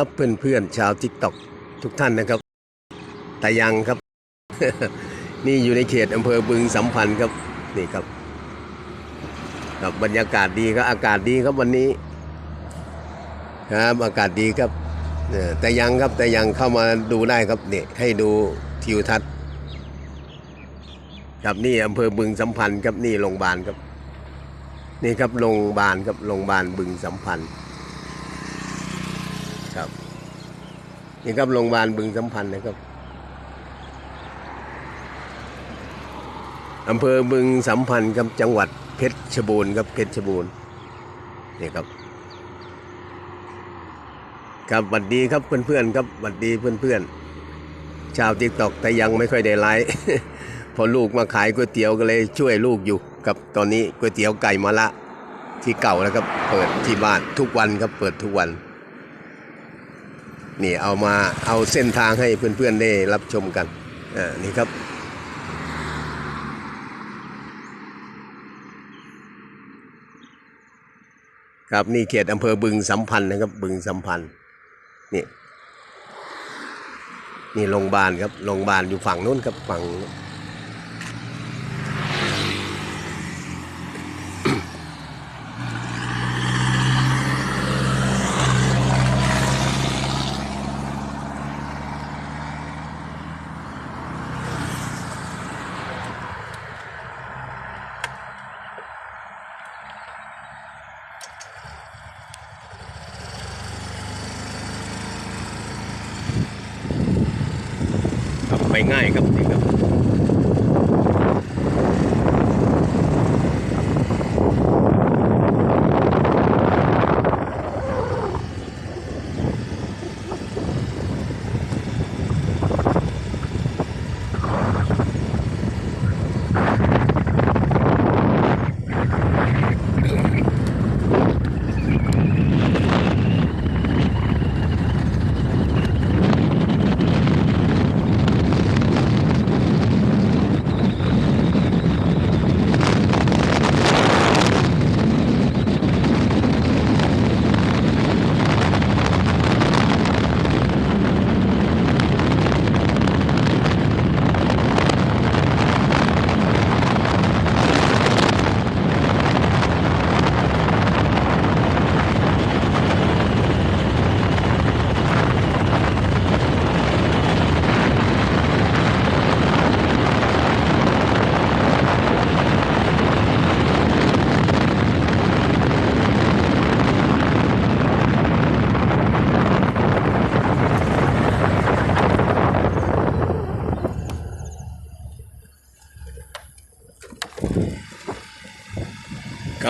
ครับเพื่อนๆชาวทิกตอกทุกท่านนะครับ แต่ยังครับ นี่อยู่ในเขตอำเภอบึงสัมพันธ์ครับนี่ครับครับบรรยากาศดีครับอากาศดีครับวันนี้ ครับอากาศดีครับแต่ยังครับแต่ยังเข้ามาดูได้ครับนี่ให้ดูทิวทัศน์ครับนี่อำเภอบึงสัมพันธ์ครับนี่โรงพยาบาลครับ นี่ครับโรงพยาบาลครับโรงพยาบาลบึงสัมพันธ์ ครับ นี่ครับโรงพยาบาลบึงสัมพันธ์นะครับอำเภอบึงสัมพันธ์ครับจังหวัดเพชรชบูรณ์ครับเพชรชบูรณ์นี่ครับ ครับหวัดดีครับเพื่อนๆครับหวัดดีเพื่อนๆชาวติ๊กตอกแต่ยังไม่ค่อยได้ไลฟ์พอลูกมาขายก๋วยเตี๋ยวก็เลยช่วยลูกอยู่กับตอนนี้ก๋วยเตี๋ยวไก่มะละที่เก่าแล้วครับ เปิดที่บ้านทุกวันครับเปิดทุกวัน นี่เอามาเอาเส้นทางให้เพื่อนๆได้รับชมกันอ่านี่ครับครับนี่เขตอำเภอบึงสัมพันธ์นะครับบึงสัมพันธ์นี่นี่โรงพยาบาลครับโรงพยาบาลอยู่ฝั่งนู้นครับฝั่ง ง่ายครับ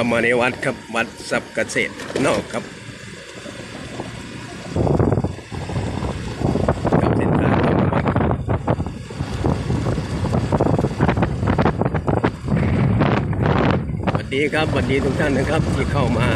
เข้ามาในวัดครับวัดสับเกษตรนอกครับครับสวัสดีครับสวัสดีทุกท่านนะครับที่เข้ามา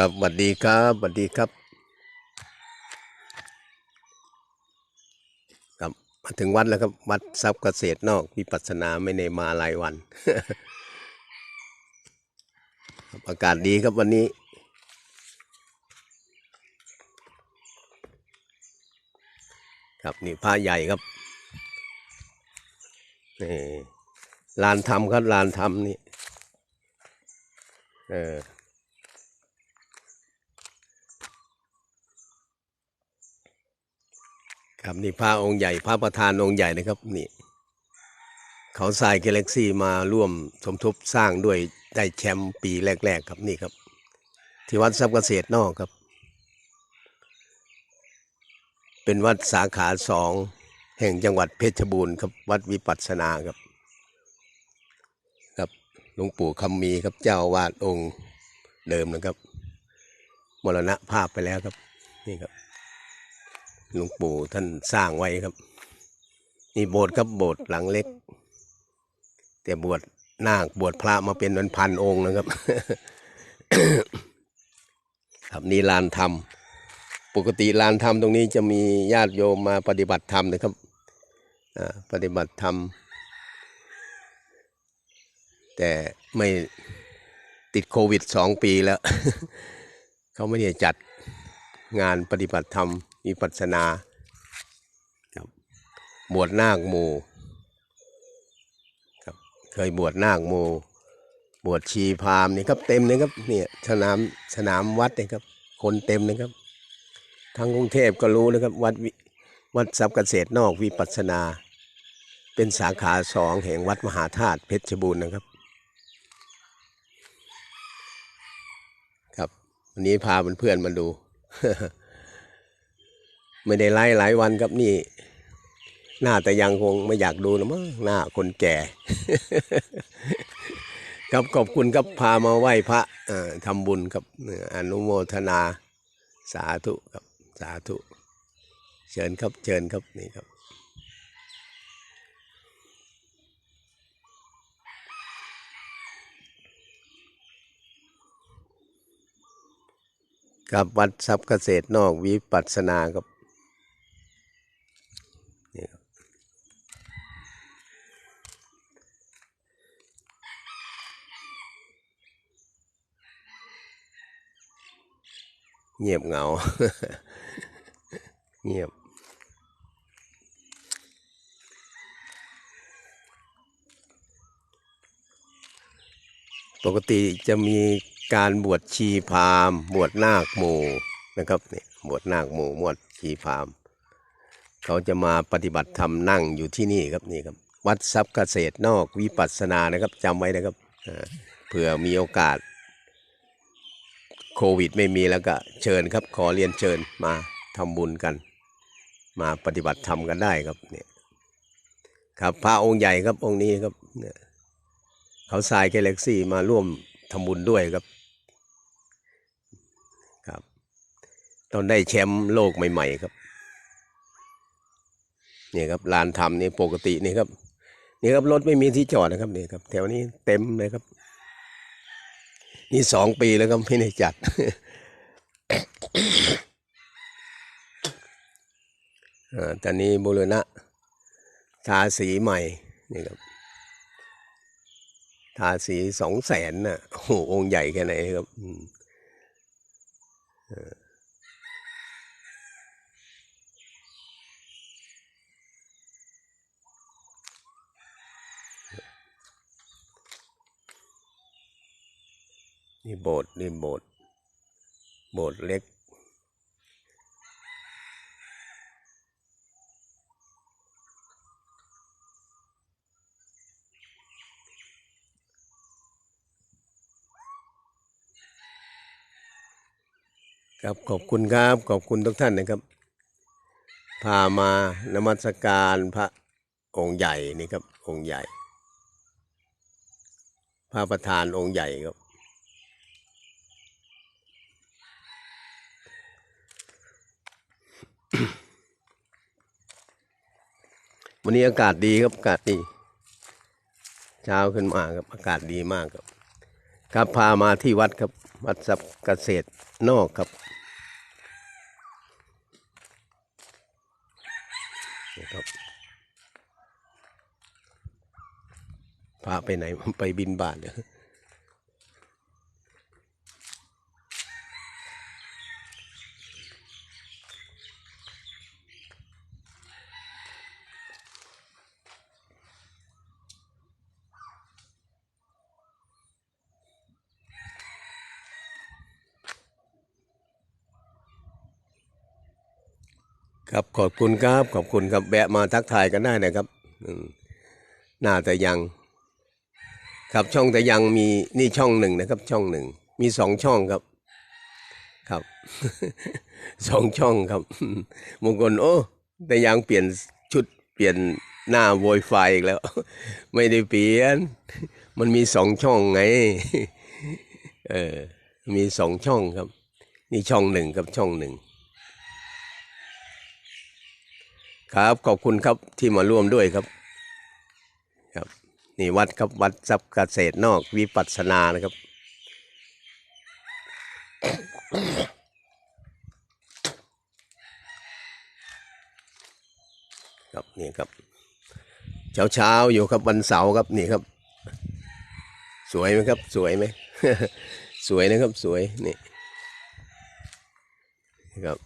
ครับสวัสดีครับสวัสดีครับ ครับมาถึงวัดแล้วครับ วัดทรัพย์เกษตรนอกวิปัสสนาไม่ในมาหลายวันอากาศดีครับวันนี้ ครับนี่ผ้าใหญ่ครับนี่ลานธรรมครับลานธรรมนี่ เออ ครับนี่พระองค์ใหญ่พระประธานองค์ใหญ่นะครับนี่เขาทรายกาแล็กซี่มาร่วมสมทบสร้างด้วยได้แชมป์ปีแรก ๆ ครับนี่ครับ ที่วัดทรัพย์เกษตรนอกครับ เป็นวัดสาขาสองแห่งจังหวัดเพชรบูรณ์ครับวัดวิปัสสนาครับ ครับหลวงปู่คำมีครับเจ้าวาดองค์เดิมนะครับ มรณภาพไปแล้วครับนี่ครับ หลวงปู่ท่านสร้างไว้ครับ นี่โบสถ์ครับโบสถ์หลังเล็ก แต่บวชนาคบวชพระมาเป็นพันพันองค์นะครับ ครับนี่ลานธรรม ปกติลานธรรมตรงนี้จะมีญาติโยมมาปฏิบัติธรรมนะครับปฏิบัติธรรม แต่ไม่ติดโควิดสองปีแล้ว เขาไม่ได้จัดงานปฏิบัติธรรม มีปัสนาครับบวชนาคหมู่ครับเคยบวชนาคหมู่บวชชีพราหมณ์นี่ครับเต็มเลยครับเนี่ยสนามสนามวัดเนี่ยครับ คนเต็มเลยครับทั้งกรุงเทพก็รู้นะครับ วัดวิวัดทรัพย์เกษตรนอกวิปัสสนา เป็นสาขาสองแห่งวัดมหาธาตุเพชรบูรณ์นะครับครับ วันนี้พาเพื่อนๆมาดู ไม่ได้ไล่หลายวันครับนี่ หน้าแต่ยังคงไม่อยากดูนะมั้งหน้าคนแก่ ครับขอบคุณครับพามาไหว้พระทำบุญครับเอ่ออนุโมทนาสาธุครับสาธุ เชิญครับเชิญครับนี่ครับกับวัดทรัพย์เกษตรนอกวิปัสสนาครับนี่ครับ เงียบเหงา เงียบ ปกติจะมีการบวชชีพราหมณ์บวชนาคหมู่นะครับเนี่ยบวชนาคหมู่บวชชีพราหมณ์เขาจะมาปฏิบัติธรรมนั่งอยู่ที่นี่ครับนี่ครับ วัดทรัพย์เกษตรนอกวิปัสสนานะครับจำไว้นะครับเผื่อมีโอกาส โควิดไม่มีแล้วก็เชิญครับ ขอเรียนเชิญมาทำบุญกัน มาปฏิบัติธรรมกันได้ครับเนี่ยครับพระองค์ใหญ่ครับองค์นี้ครับเนี่ยเขาทรายกาแล็กซี่มาร่วมทำบุญด้วยครับครับ ตอนได้แชมป์โลกใหม่ ๆ ครับนี่ครับลานธรรมนี่ปกตินี่ครับนี่ครับรถไม่มีที่จอดนะครับนี่ครับ แถวนี้เต็มเลยครับ นี่สองปีแล้วก็ไม่ได้จัดอ่าตอนนี้บุรณะ ทาสีใหม่นี่ครับ ทาสีสองแสนน่ะ โอ้โหองค์ใหญ่แค่ไหนครับอืมเออ นี่โบสถ์นี่โบสถ์โบสถ์เล็ก ครับขอบคุณครับขอบคุณทุกท่านนะครับ พามานมัสการพระองค์ใหญ่นี่ครับองค์ใหญ่ พระประธานองค์ใหญ่ครับ วันนี้อากาศดีครับอากาศดีเช้าขึ้นมาครับอากาศดีมากครับ ครับพามาที่วัดครับ วัดสัพย์เกษตรนอกครับนี่ครับพาไปไหนไปบินบาทเนี่ย ครับขอบคุณครับขอบคุณครับแวะมาทักทายกันได้นะครับหน้าแต่ยัง ครับช่องแต่ยังมีนี่ช่องหนึ่งนะครับ ช่องหนึ่งมีสองช่องครับ ครับสองช่องครับบางคนโอ้แต่ยังเปลี่ยนชุดเปลี่ยนหน้าโวยไฟอีกแล้ว ไม่ได้เปลี่ยน มันมีสองช่องไงเออมีสองช่องครับ นี่ช่องหนึ่งครับช่องหนึ่ง ครับขอบคุณครับที่มาร่วมด้วยครับครับนี่วัดครับวัดทรัพย์เกษตรนอกวิปัสสนานะครับ ครับนี่ครับ เช้าเช้าๆอยู่ครับวันเสาร์ครับนี่ครับ สวยไหมครับ สวยไหมสวยนะครับสวยนี่ครับ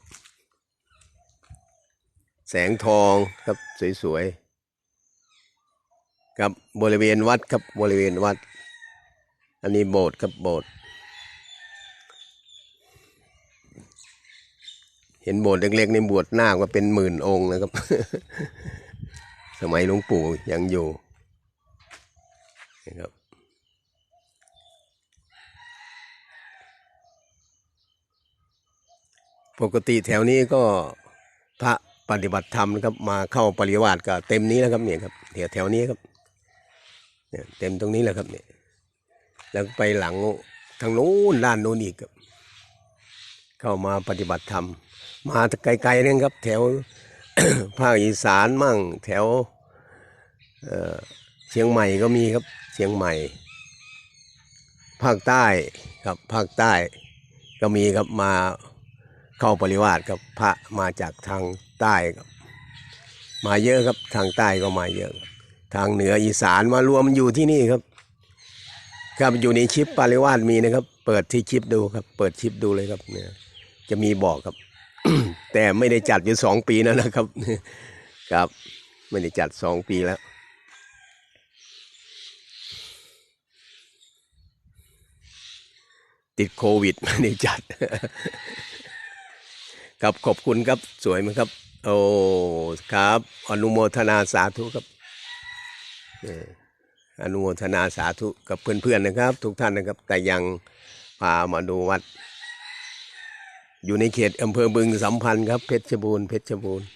แสงทองครับสวยๆครับบริเวณวัดครับบริเวณวัด อันนี้โบสถ์ครับโบสถ์เห็นโบสถ์เล็กๆในบวชหน้าว่าเป็นหมื่นองค์นะครับ สมัยหลวงปู่ยังอยู่นะครับปกติแถวนี้ก็พระ ปฏิบัติธรรมนะครับ มาเข้าปริวาสก็เต็มนี้แล้วครับเนี่ยครับแถวแถวนี้ครับเนี่ยเต็มตรงนี้แหละครับเนี่ยแล้วไปหลังทางโน้นด้านโน้นอีกครับ เข้ามาปฏิบัติธรรม มาไกลๆนั่นครับ แถวภาคอีสานมั่ง แถวเชียงใหม่ก็มีครับ เชียงใหม่ ภาคใต้ครับภาคใต้ก็มีครับมา เข้าปริวาสครับพระมาจากทางใต้ครับมาเยอะครับทางใต้ก็มาเยอะ ทางเหนืออีสานมารวมอยู่ที่นี่ครับ ครับอยู่ในชิปปริวาสมีนะครับ เปิดที่ชิปดูครับ เปิดชิปดูเลยครับเนี่ยจะมีบอกครับ แต่ไม่ได้จัดอยู่สองปีแล้วนะครับ ครับ ไม่ได้จัดสองปีแล้วติดโควิดไม่ได้จัด ครับขอบคุณครับสวยไหมครับ โอ้ครับ อนุโมทนาสาธุครับเอ่ออนุโมทนาสาธุกับเพื่อนๆนะครับ ทุกท่านนะครับ แต่ยังพามาดูวัด อยู่ในเขตอำเภอบึงสัมพันธ์ครับเพชรบูรณ์เพชรบูรณ์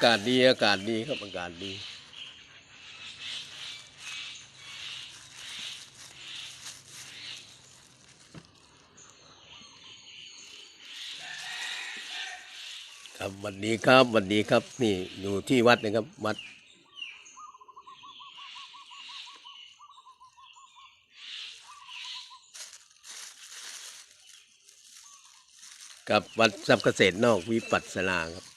ากาศดีอากาศดีครับอากาศดีครับวันนี้ครับวันนี้ครับนี่อยู่ที่วัดนะครับวัด กับวัดทรัพย์เกษตรนอกวิปัสสนาครับ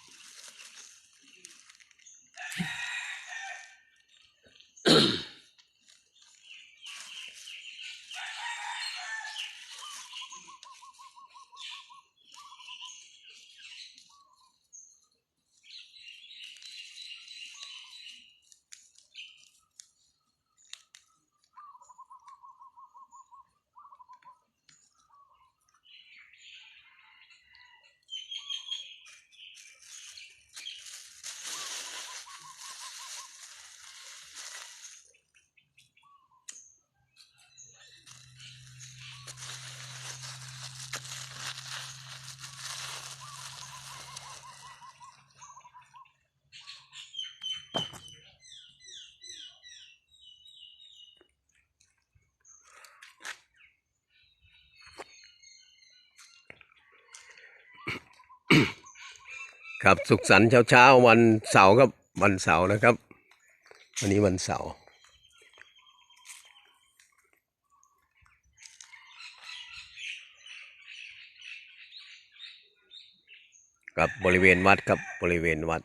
ครับสุขสันต์เช้าเช้าๆวันเสาร์ครับวันเสาร์นะครับ วันนี้วันเสาร์กับบริเวณวัดครับบริเวณวัด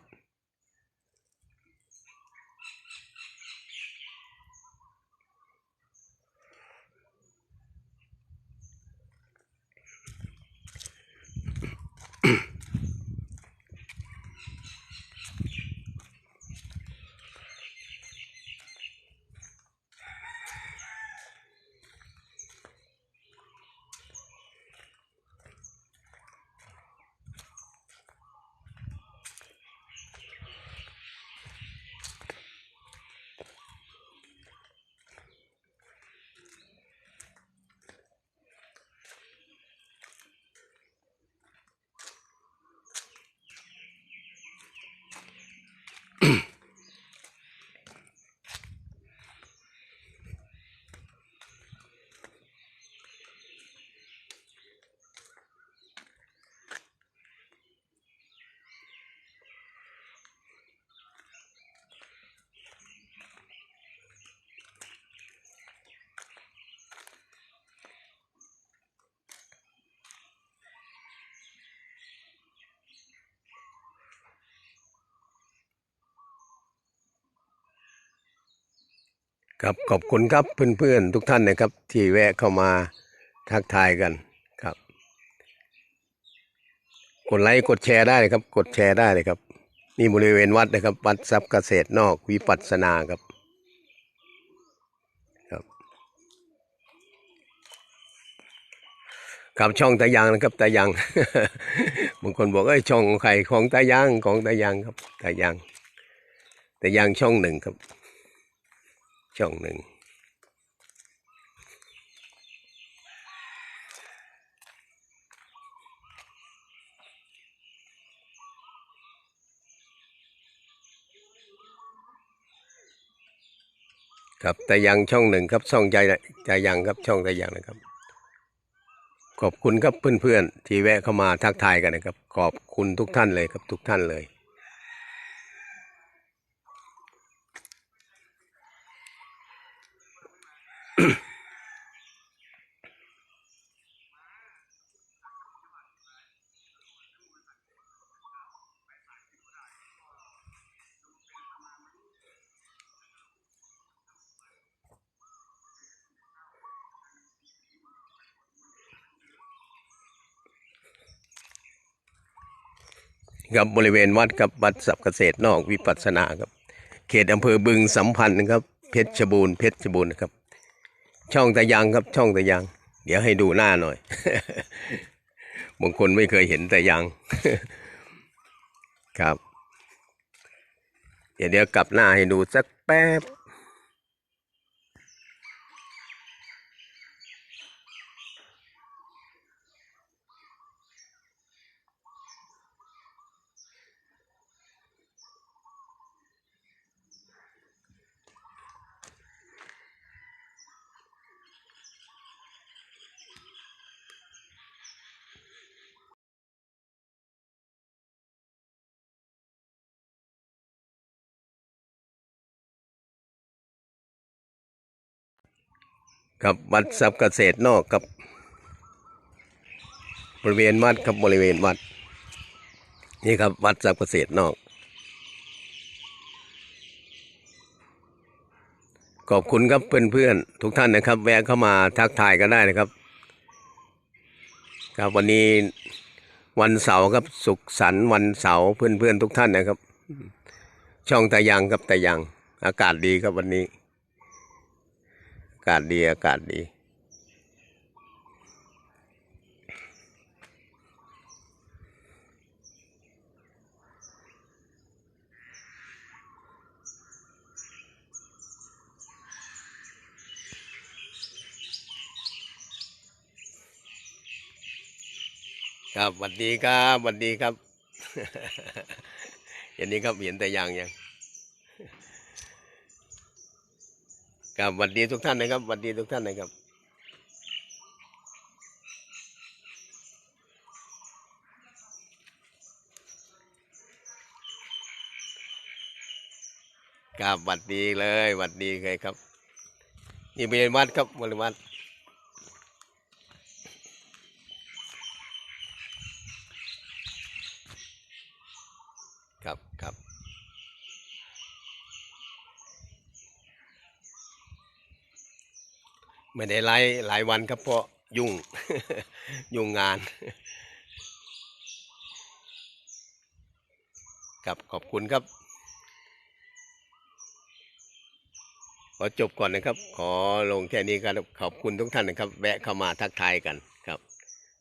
ครับขอบคุณครับเพื่อนๆทุกท่านนะครับ ที่แวะเข้ามาทักทายกันครับ กดไลค์กดแชร์ได้เลยครับ กดแชร์ได้เลยครับนี่บริเวณวัดนะครับ วัดทรัพย์เกษตรนอกวิปัสสนาครับครับครับช่องตายังนะครับตายังบางคนบอกเอ้ยช่องใครของตายังของตายังครับตายังตายังช่องหนึ่งครับ ช่องหนึ่ง ครับแต่ยังช่องหนึ่งครับช่องใจใจยังครับช่องแต่ยังนะครับ ขอบคุณครับเพื่อนๆที่แวะเข้ามาทักทายกันนะครับ ขอบคุณทุกท่านเลยครับทุกท่านเลย ครับบริเวณวัดครับวัดสับเกษตรนอกวิปัสสนาครับ เขตอำเภอบึงสัมพันธ์นะครับ เพชรบูรณ์เพชรบูรณ์นะครับ ช่องตะยังครับช่องตะยังเดี๋ยวให้ดูหน้าหน่อย บางคนไม่เคยเห็นตะยังครับ เดี๋ยวเดี๋ยวกลับหน้าให้ดูสักแป๊บ กับวัดทรัพย์เกษตรนอกกับบริเวณวัดครับบริเวณวัด นี่ครับวัดทรัพย์เกษตรนอก ขอบคุณครับเพื่อนๆทุกท่านนะครับ แวะเข้ามาทักทายกันได้นะครับครับวันนี้วันเสาร์ครับสุขสันต์วันเสาร์เพื่อนๆทุกท่านนะครับ ช่องตะยังครับตะยังอากาศดีครับวันนี้ากาศดีอากาศดีครับสวัสดีครับสวัสดีครับเห็นนี้ครับเห็นแต่ยังยัง ครับสวัสดีทุกท่านนะครับสวัสดีทุกท่านนะครับครับหวัดดีเลยหวัดดีเลยครับนี่บริเวณวัดครับบริวัตรบครับ ไม่ได้ไลฟ์หลายวันครับเพราะยุ่ง ยุ่งงานครับขอบคุณครับ ขอจบก่อนนะครับ ขอลงแค่นี้ครับขอบคุณทุกท่านนะครับ แวะเข้ามาทักทายกันครับ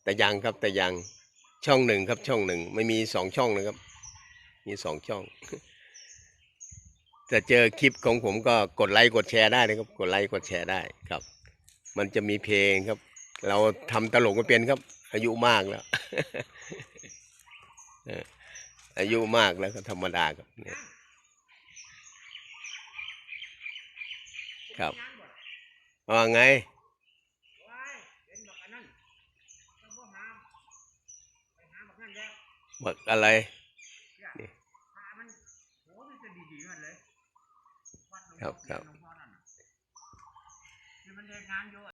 แต่ยังครับแต่ยังช่องหนึ่งครับช่องหนึ่งไม่มีสองช่องนะครับ มีสองช่องจะเจอคลิปของผมก็กดไลค์กดแชร์ได้นะครับ กดไลค์กดแชร์ได้ครับ มันจะมีเพลงครับ เราทำตลกก็เป็นครับ อายุมากแล้วอออายุมากแล้วก็ธรรมดาครับเนี่ยครับว่าไงบักอะไรครับครับ